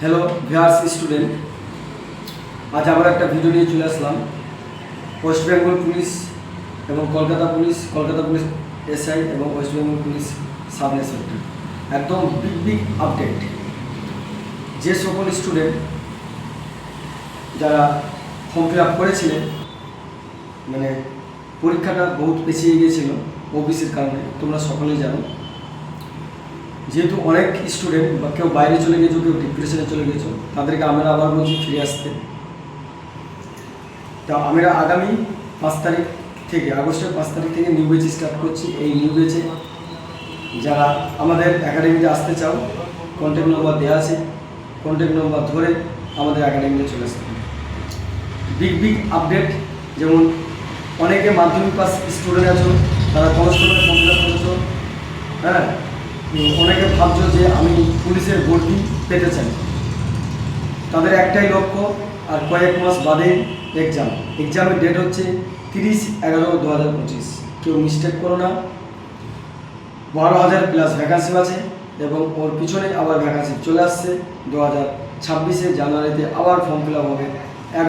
Hello viewers student আজ আবার একটা ভিডিও নিয়ে চলে আসলাম। ওয়েস্ট বেঙ্গল পুলিশ এবং Kolkata police Kolkata police SI এবং West Bengal police sub inspector একদম বিগ বিগ আপডেট যে সকল স্টুডেন্ট যারা ফর্ম ফিল আপ করেছিলেন মানে পরীক্ষাটা বহুত পেছিয়ে গিয়েছিল ওবিসির কারণে, তোমরা সকলেই জানো। যেহেতু অনেক স্টুডেন্ট বা কেউ বাইরে চলে গেছো, কেউ ডিপ্রেশনে চলে গেছো, তাদেরকে আমরা আবার বলছি ফিরে আসতে। তা আমরা আগামী পাঁচ তারিখ থেকে, আগস্টের পাঁচ তারিখ থেকে নিউ বেচ স্টার্ট করছি। এই নিউ বেচে যারা আমাদের একাডেমিতে আসতে চাও কন্ট্যাক্ট নম্বর দেওয়া আছে। কন্ট্যাক্ট নম্বর ধরে আমাদের একাডেমিতে চলে আসতে বিগ বিগ আপডেট যেমন অনেকে মাধ্যমিক পাস স্টুডেন্ট আছো, তারা কনস্টেবল আপ করেছ হ্যাঁ? অনেকে ভাবছ যে আমি পুলিশের ভর্তি পেতে চাই। তাদের একটাই লক্ষ্য, আর কয়েক মাস বাদে এক্সাম এক্সামের ডেট হচ্ছে তিরিশ এগারো দু হাজার পঁচিশ। কেউ মিস্টেক করো না। বারো হাজার প্লাস ভ্যাকান্সি আছে এবং ওর পিছনে আবার ভ্যাকান্সি চলে আসছে। দু হাজার ছাব্বিশে জানুয়ারিতে আবার ফর্ম ফিল আপ হবে।